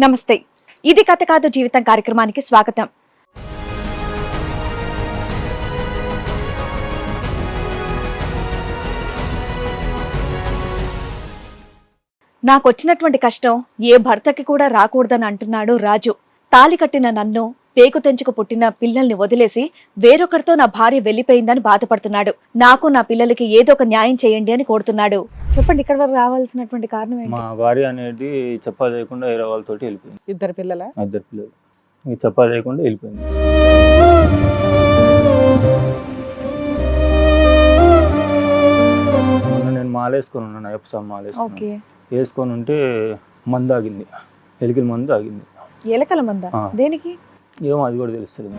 నమస్తే. ఇది కథ కాదు జీవితం కార్యక్రమానికి స్వాగతం. నాకు వచ్చినటువంటి కష్టం ఏ భర్తకి కూడా రాకూడదని అంటున్నాడు రాజు. తాలి కట్టిన నన్ను పేకు తెంచుకు పుట్టిన పిల్లల్ని వదిలేసి వేరొకరితో నా భార్య వెళ్ళిపోయిందని బాధపడుతున్నాడు. నాకు నా పిల్లలకి ఏదో ఒక న్యాయం చేయండి అని కోరుతున్నాడు. చెప్పండి ఇక్కడ వరకు రావాల్సినటువంటి కారణం ఏంటి? మా భార్య అనేది చెప్పా చేయకుండా వేరే వాళ్ళతోటి వెళ్ళిపోయింది. ఇద్దరు పిల్లల? మా ఇద్దరు పిల్లలు. ఇంక చెప్పా చేయకుండా వెళ్ళిపోయింది. మొన్న నేను మాలేసుకొని ఉన్నాను మాలేసుకొని ఓకే. వేసుకొని ఉంటే మందు ఆగింది ఎలికల మందు ఆగింది ఎలకల మంద? ఆ. దేనికి? ఏమో అది కూడా తెలుస్తుంది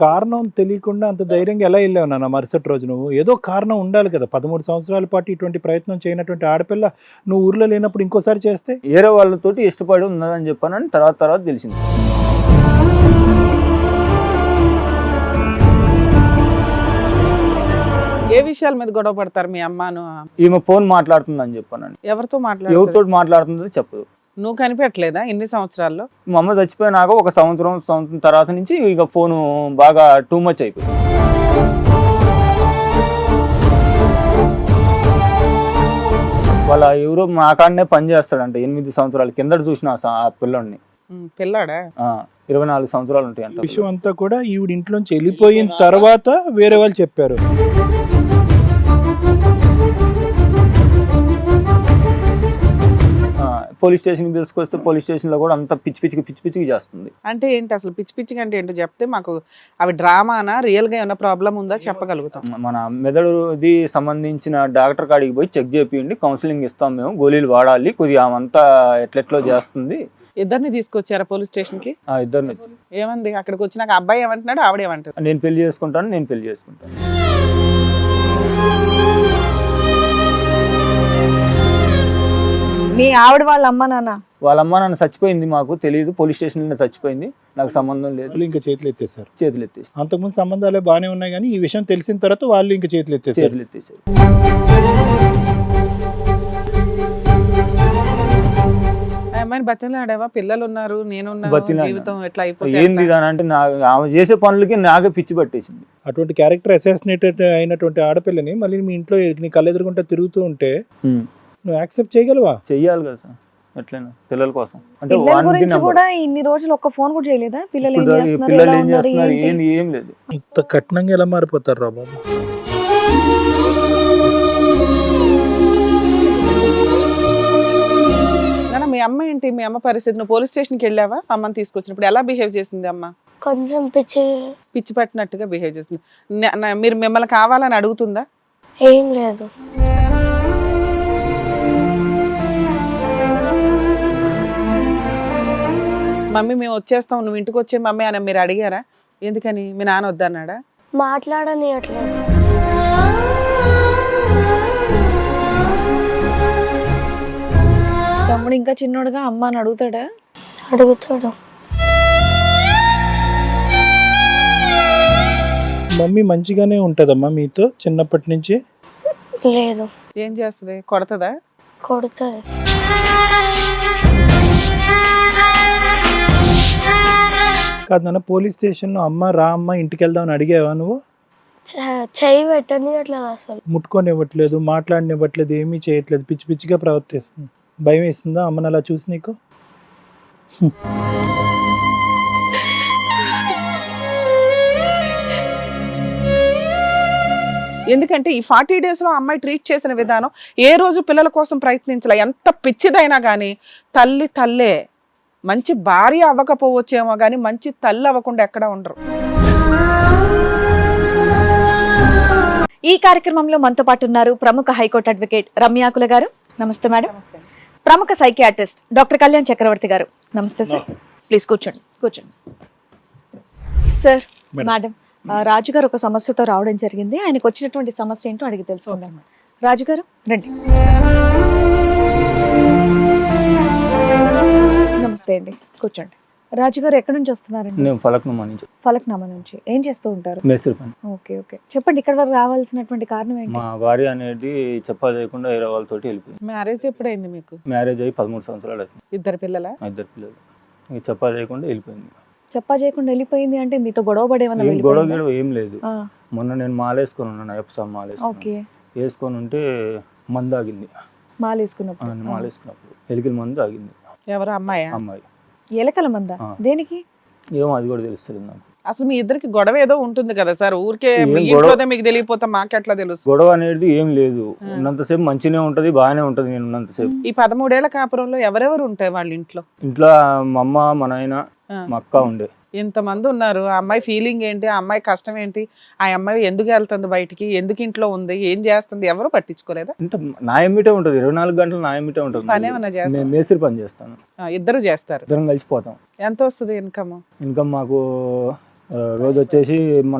కారణం తెలియకుండా అంత ధైర్యంగా ఎలా వెళ్ళావు నాన్న? మరుసటి రోజు నువ్వు? ఏదో కారణం ఉండాలి కదా. పదమూడు సంవత్సరాల పాటు ఇటువంటి ప్రయత్నం చేయనటువంటి ఆడపిల్ల నువ్వు ఊర్లో లేనప్పుడు ఇంకోసారి చేస్తే? వేరే వాళ్ళతోటి ఇష్టపడి ఉన్నదని చెప్పానని తర్వాత తర్వాత తెలిసింది. ఏ విషయాల మీద గొడవ పడతారు మీ అమ్మను? ఈమె ఫోన్ మాట్లాడుతుందని చెప్పానండి. ఎవరితో మాట్లాడు ఎవరితో మాట్లాడుతుందో చెప్పదు. నువ్వు కనిపెట్టలేదా ఇన్ని సంవత్సరాల్లో? మా అమ్మ చచ్చిపోయినాక ఒక సంవత్సరం సంవత్సరం తర్వాత నుంచి ఇక ఫోను బాగా టూ మచ్ అయిపోయింది. వాళ్ళ ఎవరో మా కాడనే పని చేస్తాడంట. ఎనిమిది సంవత్సరాల కిందట చూసిన ఆ పిల్లోడిని. పిల్లాడా? ఆ, ఇరవై నాలుగు సంవత్సరాలు ఉంటాయి అంట విషయం అంతా కూడా ఈవిడ ఇంట్లోంచి వెళ్ళిపోయిన తర్వాత వేరే వాళ్ళు చెప్పారు. పోలీస్ స్టేషన్కి తీసుకొస్తే పోలీస్ స్టేషన్లో కూడా అంత పిచ్చి పిచ్చికి పిచ్చి పిచ్చికి చేస్తుంది. అంటే ఏంటి అసలు పిచ్చి పిచ్చిగా అంటే ఏంటో చెప్తే మాకు అవి డ్రామానా రియల్గా ఏమైనా ప్రాబ్లం ఉందా చెప్పగలుగుతాం. మన మెదడుది సంబంధించిన డాక్టర్ కాడికి పోయి చెక్ చేపియండి కౌన్సిలింగ్ ఇస్తాం మేము గోళీలు వాడాలి కొద్దిగా ఆమంతా ఎట్లెట్లో చేస్తుంది. ఇద్దరిని తీసుకొచ్చారా పోలీస్ స్టేషన్కి ఇద్దరిని. ఏమంది? అక్కడికి వచ్చినాక అబ్బాయి ఏమంటున్నాడు ఆవిడ ఏమంటారు నేను పెళ్ళి చేసుకుంటాను నేను పెళ్ళి చేసుకుంటాను. మీ ఆవిడ వాళ్ళ అమ్మ నాన్న? వాళ్ళ అమ్మ నన్ను చచ్చిపోయింది మాకు తెలియదు పోలీస్ స్టేషన్లో చచ్చిపోయింది. నాకు సంబంధం లేదు. ఇంకా చేతులు ఎత్తేసారు చేతులు ఎత్తేసి అంతకుముందు సంబంధాలే బాగానే ఉన్నాయి కానీ ఈ విషయం తెలిసిన తర్వాత వాళ్ళు ఇంకా చేతులు ఎత్తేసారు చేతులు ఎత్తేసారు ఆ అమ్మాయిని బతిలాడావా పిల్లలు ఉన్నారు. జీవితం ఎట్లా అయిపోతే ఏంది ఎట్లా? అని అంటే ఆమె చేసే పనులకి నాకే పిచ్చి పట్టేసింది. అటువంటి క్యారెక్టర్ అసాసినేటెడ్ అయినటువంటి ఆడపిల్లని మళ్ళీ మీ ఇంట్లో నీ కళ్ళెదురుకుంటా తిరుగుతూ ఉంటే నువ్వు యాక్సెప్ట్ చేయగలవా? చెయ్యాలి కదా సార్. ఎట్లయినా పిల్లల కోసం. అంటే పిల్లల వానికి గురించి నమ్మకం. కూడా ఇన్ని రోజులు ఒక్క ఫోన్ కూడా చేయలేదా? పిల్లలు ఏం ఇప్పుడు దాకా ఈ చేస్తున్నారు పిల్లలు ఎలా ఏం ఉన్నారు చేస్తున్నారు ఏంటి? ఏంది ఏం లేదు. ఇంత కఠినంగా ఎలా మారిపోతారు రా బాబు? నాన్న, మీ అమ్మ ఏంటి? మీ అమ్మ పరిస్థితి. నువ్వు పోలీస్ స్టేషన్కి వెళ్ళావా? అమ్మని తీసుకొచ్చినప్పుడు ఎలా బిహేవ్ చేసింది అమ్మ? కొంచెం పిచ్చి పిచ్చి పట్టినట్టుగా బిహేవ్ చేసింది. న- న- మీరు మిమ్మల్ని కావాలని అడుగుతుందా? ఏం లేదు. మమ్మీ మేము వచ్చేస్తాం నువ్వు ఇంటికి వచ్చే మమ్మీ అని మీరు అడిగారా? ఎందుకని? మీ నాన్న వద్దన్నాడా? మాట్లాడనియట్లేదు. తమ్ముడు ఇంకా చిన్నోడుగా అమ్మ అని అడుగుతాడా? అడుగుతాడు. మమ్మీ మంచిగానే ఉంటుందమ్మా మీతో చిన్నప్పటి నుంచి? లేదు. ఏం చేస్తుంది? కొడతదా? కొడుతుంది. కాదు నాన్న పోలీస్ స్టేషన్లో అమ్మ రా అమ్మ ఇంటికి వెళ్దామని అడిగావా నువ్వు? చ- చెయ్యి పెట్టనియట్లేదు అసలు. ముట్టుకొనివ్వట్లేదు మాట్లాడనివ్వట్లేదు ఏమీ చేయట్లేదు పిచ్చి పిచ్చిగా ప్రవర్తిస్తుంది. భయం వేస్తుందా అమ్మని అలా చూసి నీకు? ఎందుకంటే ఈ ఫార్టీ డేస్లో అమ్మాయి ట్రీట్ చేసిన విధానం ఏ రోజు పిల్లల కోసం ప్రయత్నించలే ఎంత పిచ్చిదైనా కానీ తల్లి తల్లే. మంచి భార్య అవ్వకపోవచ్చేమో కానీ మంచి తల్లి అవ్వకుండా ఎక్కడ ఉండరు. ఈ కార్యక్రమంలో మనతో పాటు ఉన్నారు ప్రముఖ హైకోర్టు అడ్వకేట్ రమ్యాకుల గారు. నమస్తే మేడం. ప్రముఖ సైకియాట్రిస్ట్ డాక్టర్ కళ్యాణ్ చక్రవర్తి గారు. నమస్తే సార్. ప్లీజ్ కూర్చోండి కూర్చోండి. Sir madam. మేడం ఆ, రాజు గారు ఒక సమస్యతో రావడం జరిగింది. ఆయనకు వచ్చినటువంటి సమస్య ఏంటో అడిగి తెలుసుకుందాం. రాజు గారు రండి. నమస్తే అండి కూర్చోండి. రాజుగారు ఎక్కడి నుంచి వస్తున్నారండి? నేను ఫలక్నుమా నుంచి. ఫలక్నామా నుంచి. ఏం చేస్తూ ఉంటారు? మేస్త్రి పని. Okay okay. చెప్పండి ఇక్కడ వరకు రావాల్సినటువంటి కారణం ఏంటి? మా భార్య అనేది చెప్పా చేయకుండా వేరే వాళ్ళతోటి వెళ్ళిపోయింది. మ్యారేజ్ ఎప్పుడైంది మీకు? మ్యారేజ్ అయ్యి పదమూడు సంవత్సరాలు అవుతుంది. ఇద్దరు పిల్లల? ఇద్దరు పిల్లలు. చెప్పా చేయకుండా వెళ్ళిపోయింది. చెప్పా చేయకుండా వెళ్ళిపోయింది అంటే మీతో గొడవ పడేమన్నా ఏం గొడవ? గిడవ ఏం లేదు. మొన్న నేను మాలేసుకొని ఉన్నాను అయ్యప్ప మాలేసుకొని. ఓకే. వేసుకొని ఉంటే మందు ఆగింది. మాల ఆ, వేసుకున్నప్పుడు నేను మాలేసుకున్నప్పుడు. ఎలికల మందు ఆగింది. ఎవరు అమ్మాయా? అమ్మాయి. ఎలకల మంద. దేనికి? ఏమో అది కూడా తెలుస్తుంది నాకు. అసలు మీ ఇద్దరికి గొడవ ఏదో ఉంటుంది కదా సార్. ఊరికే ఇంట్లోదే మీకు తెలియపోతే మాకెట్లా తెలుసు? గొడవ అనేది ఏం లేదు. ఉన్నంతసేపు మంచిగానే ఉంటది బాగానే ఉంటది నేను ఉన్నంతసేపు. ఈ పదమూడేళ్ళ కాపురంలో ఎవరెవరు ఉంటాయి వాళ్ళ ఇంట్లో? ఇంట్లో మా అమ్మ మా నాయన. మా అక్క ఉండే. ఇంతమంది ఉన్నారు ఆ అమ్మాయి ఫీలింగ్ ఏంటి? ఆ అమ్మాయి కష్టం ఏంటి? ఆ అమ్మాయి ఎందుకు వెళ్తుంది బయటికి? ఎందుకు ఇంట్లో ఉంది? ఏం చేస్తుంది? ఎవరు పట్టించుకోలేదా? అంటే నా ఎమ్మిటే ఉంటది. ఇరవై నాలుగు గంటలు నా ఎమ్మిటే ఉంటది. పని ఏమన్నా నేను మేస్త్రి పని చేస్తాను. ఇద్దరు చేస్తారు. ఇద్దరం కలిసిపోతాం ఎంత వస్తుంది ఇన్కమ్ ఇన్కమ్ మాకు ఆ, రోజు వచ్చేసి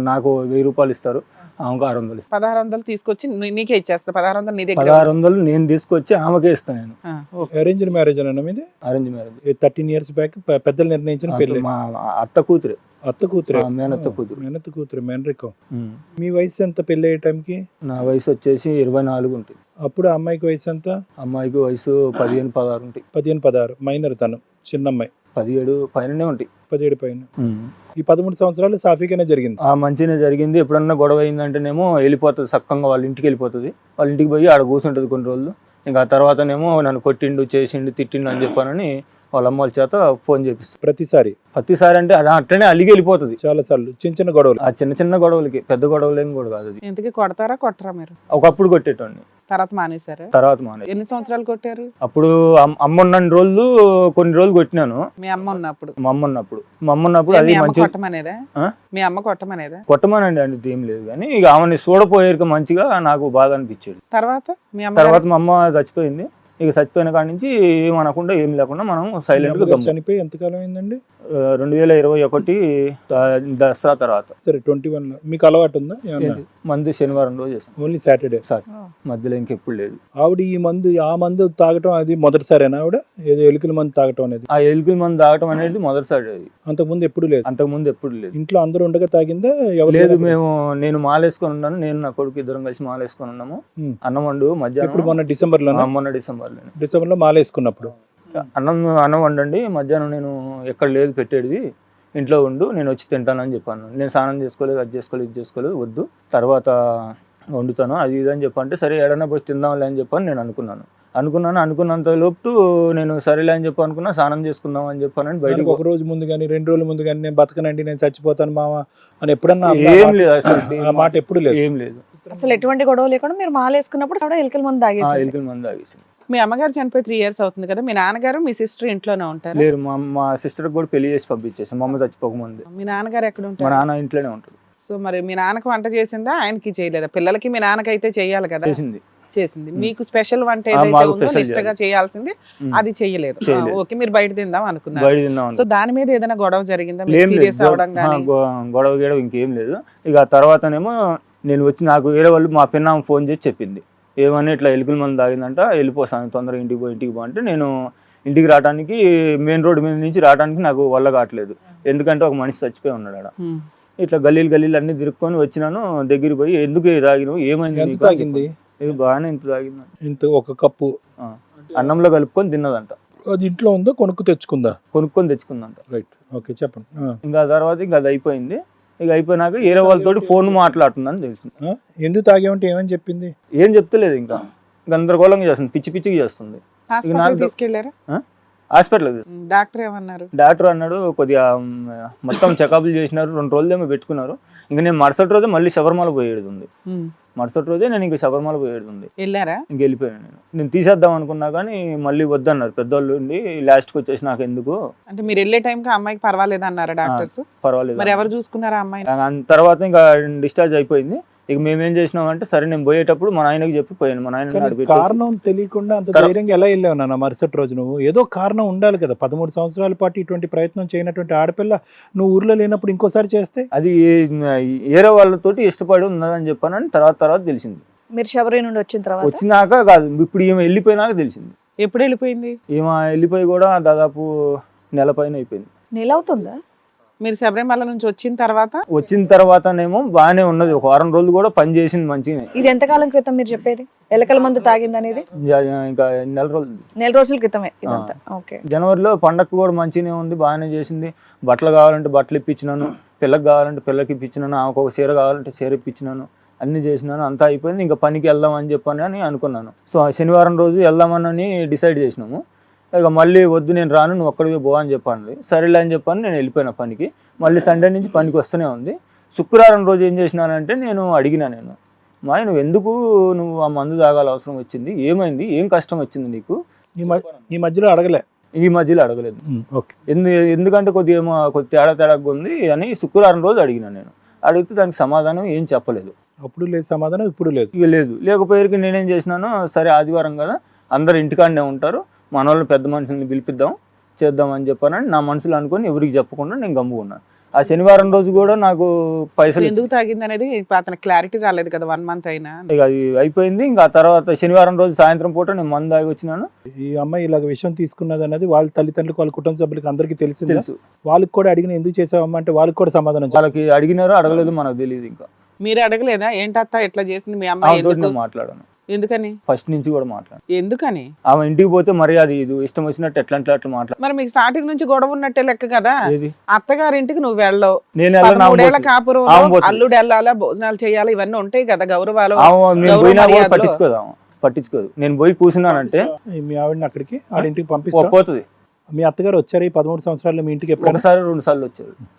నాకు వెయ్యి రూపాయలు ఇస్తారు. ఆమెకు ఆరు వందలు పదహారు వందలు తీసుకొచ్చి నీ- నీకే ఇచ్చేస్తా. పదహారు వందలు నీ దగ్గర పదహారు వందలు నేను తీసుకొచ్చి ఆమెకే ఇస్తాను నేను. ఆ, అరేంజ్డ్ మ్యారేజ్ అన్న మీది? Arrange marriage thirteen years back పెద్దలు నిర్ణయించిన పెళ్ళి మా అత్త కూతురే. అత్త కూతురే? ఆ, మేనత్త కూతురు. మేనత్త కూతురు మేనరికం. ఉమ్. మీ వయసు ఎంత పెళ్ళి అయ్యే టైంకి? నా వయసు వచ్చేసి ఇరవై నాలుగు ఉంటుంది. అప్పుడు ఆ అమ్మాయికి వయసు ఎంత? అమ్మాయికి వయసు పదిహేను పదహారు ఉంటాయి పదిహేను పదహారు. మైనర్ తను చిన్న అమ్మాయి పదిహేడు పైననే ఉంటాయి పదిహేడు పైన. ఈ పదమూడు సంవత్సరాలు సాఫీగానే జరిగింది. ఆ మంచిగానే జరిగింది. ఎప్పుడన్నా గొడవ అయిందంటేనేమో వెళ్ళిపోతుంది సక్కంగా వాళ్ళ ఇంటికి వెళ్ళిపోతుంది. వాళ్ళ ఇంటికి పోయి ఆడ కూర్చుంటుంది కొన్ని రోజులు. ఇంకా ఆ తర్వాతనేమో నన్ను కొట్టిండు చేసిండు తిట్టిండు అని చెప్పానని వాళ్ళ అమ్మ వాళ్ళ చేత ఫోన్ చేపిస్తుంది ప్రతిసారి? ప్రతిసారి అంటే అది అట్లనే అలిగి వెళ్ళిపోతుంది. చాలా సార్లు. చిన్న చిన్న గొడవలు. ఆ చిన్న చిన్న గొడవలకి పెద్ద గొడవలు ఏం కూడా కాదు అది. ఇంతకీ కొడతారా కొట్టరా మీరు? ఒకప్పుడు కొట్టేటోడిని. తర్వాత మానేశారా? తర్వాత మానే ఎన్ని సంవత్సరాలు కొట్టారు? అప్పుడు అమ్- అమ్మ ఉన్న రోజులు కొన్ని రోజులు కొట్టినాను. మీ అమ్మ ఉన్నప్పుడు. మా అమ్మ ఉన్నప్పుడు. మా అమ్మ ఉన్నప్పుడు ఏ, అది మీ అమ్మ మంచి కొట్టమనేదా? ఆ? మీ అమ్మ కొట్టమనేదా? కొట్టమనండి అంటే ఏం లేదు కానీ ఇక ఆమెని చూడపోయేక మంచిగా నాకు బాధ అనిపించేది. తర్వాత మీ అమ్మ తర్వాత మా అమ్మ చచ్చిపోయింది. ఇక చచ్చిపోయిన కాడి నుంచి ఏమనకుండా ఏం లేకుండా మనం మీ సైలెంట్గా అమ్మగారు గమ్ము చనిపోయి ఎంతకాలం అయిందండి? రెండు వేల ఇరవై ఒకటి దసరా తర్వాత. సరే ట్వంటీ వన్లో. మీకు అలవాటు ఉందా? మందు శనివారం రోజు చేస్తాం ఓన్లీ సాటర్డే. సార్ మధ్యలో ఇంకెప్పుడు లేదు. ఆవిడ ఈ మందు ఆ మందు తాగటం అది మొదటిసారేనా ఆవిడ? ఏదో ఎలుకల మందు తాగటం అనేది. ఆ ఎలుకల మందు తాగటం అనేది మొదటిసారి అది. అంతకుముందు ఎప్పుడు లేదు. అంతకుముందు ఎప్పుడు లేదు. ఇంట్లో అందరూ ఉండగా తాగిందా? ఎవరు లేదు? మేము నేను మాలేసుకొని ఉన్నాను. నేను నా కొడుకు ఇద్దరం కలిసి మాలేసుకొని ఉన్నాము. అన్నం వండు ఎప్పుడు? మధ్యాహ్నం మొన్న డిసెంబర్. లో ఆ, మొన్న డిసెంబర్లో డిసెంబర్లో మాలేసుకున్నప్పుడు అన్నం అన్నం వండండి మధ్యాహ్నం నేను ఎక్కడ లేదు పెట్టేది ఇంట్లో ఉండు నేను వచ్చి తింటానని చెప్పాను. నేను స్నానం చేసుకోలేదు అది చేసుకోలేదు ఇది చేసుకోలేదు వద్దు. తర్వాత వండుతాను అది ఇది అని చెప్పంటే సరే ఏడన్నా పోయి తిందాంలే అని చెప్పని నేను అనుకున్నాను. అనుకున్నాను అనుకున్నంత లోపు నేను సరేలే అని చెప్పి అనుకున్నా స్నానం చేసుకుందాం అని చెప్పానని దానికి బయటకు ఒక రోజు ముందు కానీ రెండు రోజుల ముందు కానీ నేను బతకనండి నేను చచ్చిపోతాను మామ అని ఎప్పుడన్నా ఏం మాట- లేదు మాట ఎప్పుడు లేదు. ఏం లేదు. అసలు ఎటువంటి గొడవ లేకుండా మీరు మాల వేసుకున్నప్పుడు కూడా ఎలకల మందు ఆ, తాగేసి ఎలుకల మంది ఆగేసింది మీ అమ్మగారు చనిపోయి త్రీ ఇయర్స్ అవుతుంది కదా మీ నాన్నగారు మీ సిస్టర్ ఇంట్లోనే ఉంటారు? లేరు మా మా సిస్టర్ కూడా పెళ్ళి చేసి పంపించేసి మా అమ్మ చచ్చిపోకముందే. మీ నాన్నగారు ఎక్కడ మా ఉంటారు నాన్న ఇంట్లోనే ఉంటుంది సో మరి మీ నాన్నకు వంట చేసిందా? ఆయనకి చేయలేదా? పిల్లలకి మీ నాన్నకైతే చేయాలి కదా? చేసింది. చేసింది. మీకు స్పెషల్ వంట ఏదైతే ఉందో special నిష్టగా చేయాల్సింది. అది చేయలేదు. ఓకే మీరు బయట తిందాం అనుకున్నారు. సో దాని మీద ఏదైనా గొడవ జరిగిందా? లేదు. సీరియస్ అవడం కానీ గొ- గొడవ గీడవ ఇంకేం లేదు. ఇక తర్వాతనేమో నేను వచ్చి నాకు వేరే వాళ్ళు మా పిన్నామ ఫోన్ చేసి చెప్పింది. ఏమని ఇట్లా ఎలుకల మంది తాగిందంట వెళ్ళిపోతాను తొందరగా ఇంటికి పో ఇంటికి పో అంటే నేను ఇంటికి రావడానికి మెయిన్ రోడ్ మీద నుంచి రావడానికి నాకు వల్ల కావట్లేదు. ఎందుకంటే ఒక మనిషి చచ్చిపోయి ఉన్నాడు ఆడ. ఇట్లా గల్లీలు గల్లీలు అన్ని తిరుక్కొని వచ్చినాను దగ్గరికి పోయి ఎందుకు ఇది తాగినావు ఏమైంది తాగింది. ఇది బాగానే ఇంత తాగింది. ఇంత ఒక కప్పు. అన్నంలో కలుపుకొని తిన్నదంట. అది ఇంట్లో ఉందో కొనుక్కు తెచ్చుకుందా? కొనుక్కొని తెచ్చుకుందంట. రైట్. ఓకే చెప్పండి. ఇంకా తర్వాత ఇంకా అది అయిపోయింది. ఇక అయిపోయినాక వేరే వాళ్ళతోటి ఫోన్ మాట్లాడుతుందని తెలిసింది? ఎందుకు తాగేమంటే ఏమని చెప్పింది? ఏం చెప్తలేదు ఇంకా. గందరగోళంగా చేస్తుంది పిచ్చి పిచ్చిగా చేస్తుంది. హాస్పిటల్ నాకు- తీసుకెళ్ళారా? హాస్పిటల్ డాక్టర్ ఏమన్నారు? డాక్టర్ అన్నాడు కొద్దిగా మొత్తం చెకప్లు చేసినారు రెండు రోజులు ఏమో పెట్టుకున్నారు. ఇంకా నేను మరుసటి రోజే మళ్ళీ శబరిమల పోయేది ఉంది. మరుసటి రోజే నేను ఇంకా శబరిమల పోయేది వెళ్ళారా? ఇంక వెళ్ళిపోయాను నేను. నేను తీసేద్దాం అనుకున్నా కానీ మళ్ళీ వద్దన్నారు. పెద్దోళ్ళు ఉండి లాస్ట్కి వచ్చేసి నాకు ఎందుకు? అంటే మీరు వెళ్ళే టైంకి అమ్మాయికి పర్వాలేదు అన్నారా డాక్టర్స్? పర్వాలేదు మరి ఎవరు చూసుకున్నారా అమ్మాయిని? ఆ తర్వాత ఇంకా డిశ్చార్జ్ అయిపోయింది. ఇక మేమేం చేసినాం అంటే సరే నేను పోయేటప్పుడు మా నాయనకి చెప్పి పోయాను. మా నాయన పెట్టేసి- కారణం తెలియకుండా అంత ధైర్యంగా ఎలా వెళ్ళావు నాన్న? మరుసటి రోజు నువ్వు? ఏదో కారణం ఉండాలి కదా. పదమూడు సంవత్సరాల పాటు ఇటువంటి ప్రయత్నం చేయనటువంటి ఆడపిల్ల నువ్వు ఊర్లో లేనప్పుడు ఇంకోసారి చేస్తే? అది వేరే వాళ్ళతోటి ఇష్టపడి ఉన్నదని చెప్పానని తర్వాత తర్వాత తెలిసింది. మీరు శబరి నుండి వచ్చిన తర్వాత? వచ్చినాక కాదు ఇప్పుడు ఈమె వెళ్ళిపోయినాక తెలిసింది. ఎప్పుడు వెళ్ళిపోయింది? ఈమె వెళ్ళిపోయి కూడా దాదాపు నెల పైన అయిపోయింది. నెల అవుతుందా? మీరు శబరిమల నుంచి వచ్చిన తర్వాత? వచ్చిన తర్వాతనేమో బాగానే ఉన్నది. ఒక వారం రోజులు కూడా పని చేసింది మంచిగానే. ఇది ఎంతకాలం క్రితం మీరు చెప్పేది? ఎలకల మందు తాగింది అనేది? ఇంకా నెల రోజులు. నెల రోజుల క్రితమే ఇదంతా. ఓకే. జనవరిలో పండగ కూడా మంచిగానే ఉంది బాగానే చేసింది. బట్టలు కావాలంటే బట్టలు ఇప్పించినాను పిల్లకి కావాలంటే పిల్లకి ఇప్పించినాను ఆమెకు ఒక చీర కావాలంటే చీర ఇప్పించినాను అన్ని చేసినాను అంతా అయిపోయింది. ఇంకా పనికి వెళ్దాం అని చెప్పని అని అనుకున్నాను. సో శనివారం రోజు వెళ్దామని డిసైడ్ చేసినాము. ఇక మళ్ళీ వద్దు నేను రాను నువ్వు ఒక్కడికి పో అని చెప్పాను సరేలే అని చెప్పాను నేను వెళ్ళిపోయిన పనికి. మళ్ళీ సండే నుంచి పనికి వస్తూనే ఉంది. శుక్రవారం రోజు ఏం చేసినానంటే నేను అడిగినా నేను. మా నువ్వు ఎందుకు నువ్వు ఆ మందు తాగాల అవసరం వచ్చింది? ఏమైంది? ఏం కష్టం వచ్చింది నీకు? ఈ మధ్యలో అడగలే. ఈ మధ్యలో అడగలేదు. ఓకే. ఎందు ఎందుకంటే కొద్దిగా ఏమో కొద్ది తేడా తేడాగా ఉంది అని శుక్రవారం రోజు అడిగినా నేను. అడిగితే దానికి సమాధానం ఏం చెప్పలేదు. అప్పుడు లేదు సమాధానం ఇప్పుడు లేదు. ఇక లేదు. లేకపోయేకి నేనేం చేసినాను సరే ఆదివారం కదా అందరు ఇంటికాడనే ఉంటారు. మన వాళ్ళని పెద్ద మనుషుల్ని పిలిపిద్దాం చేద్దాం అని చెప్పానని నా మనసులో అనుకొని ఎవరికి చెప్పకుండా నేను గమ్ముకున్నాను. ఆ శనివారం రోజు కూడా నాకు పైసలు ఎందుకు తాగింది అనేది అతనికి క్లారిటీ రాలేదు కదా వన్ మంత్ అయినా? ఇక అది అయిపోయింది. ఇంకా ఆ తర్వాత శనివారం రోజు సాయంత్రం పూట నేను మందు తాగి వచ్చినాను. ఈ అమ్మాయి ఇలాగ విషయం తీసుకున్నది అనేది వాళ్ళ తల్లిదండ్రులకు వాళ్ళ కుటుంబ సభ్యులకు అందరికీ తెలిసిందా? తెలుసు. వాళ్ళకి కూడా అడిగిన ఎందుకు చేసావమ్మా అంటే వాళ్ళకి కూడా సమాధానం. వాళ్ళకి అడిగినారో అడగలేదు మనకు తెలియదు ఇంకా. మీరు అడగలేదా? ఏంటత్త ఎట్లా చేసింది మీ అమ్మాయి మాట్లాడాను. ఎందుకని? ఫస్ట్ నుంచి కూడా మాట్లాడాను. ఎందుకని? ఆమె ఇంటికి పోతే మరి అది ఇది ఇష్టం వచ్చినట్టు ఎట్లా అంటే అట్లా మాట్లాడు మరి మీకు స్టార్టింగ్ నుంచి గొడవ ఉన్నట్టే లెక్క కదా? ఏది? అత్తగారింటికి నువ్వు వెళ్ళవు. నేను పోతుంది. కాపురం. అల్లుడు వెళ్ళాలా భోజనాలు చేయాలి ఇవన్నీ ఉంటాయి కదా గౌరవాలు మర్యాదలు. పట్టించుకోదు నేను పోయి కూర్చున్నానంటే మీ ఆవిడని అక్కడికి ఇంటికి పంపిస్తా. పోతుంది. మీ అత్తగారు వచ్చారు ఈ పదమూడు సంవత్సరాల్లో మీ ఇంటికి ఎప్పుడైనా? ఒకసారి రెండు సార్లు వచ్చేది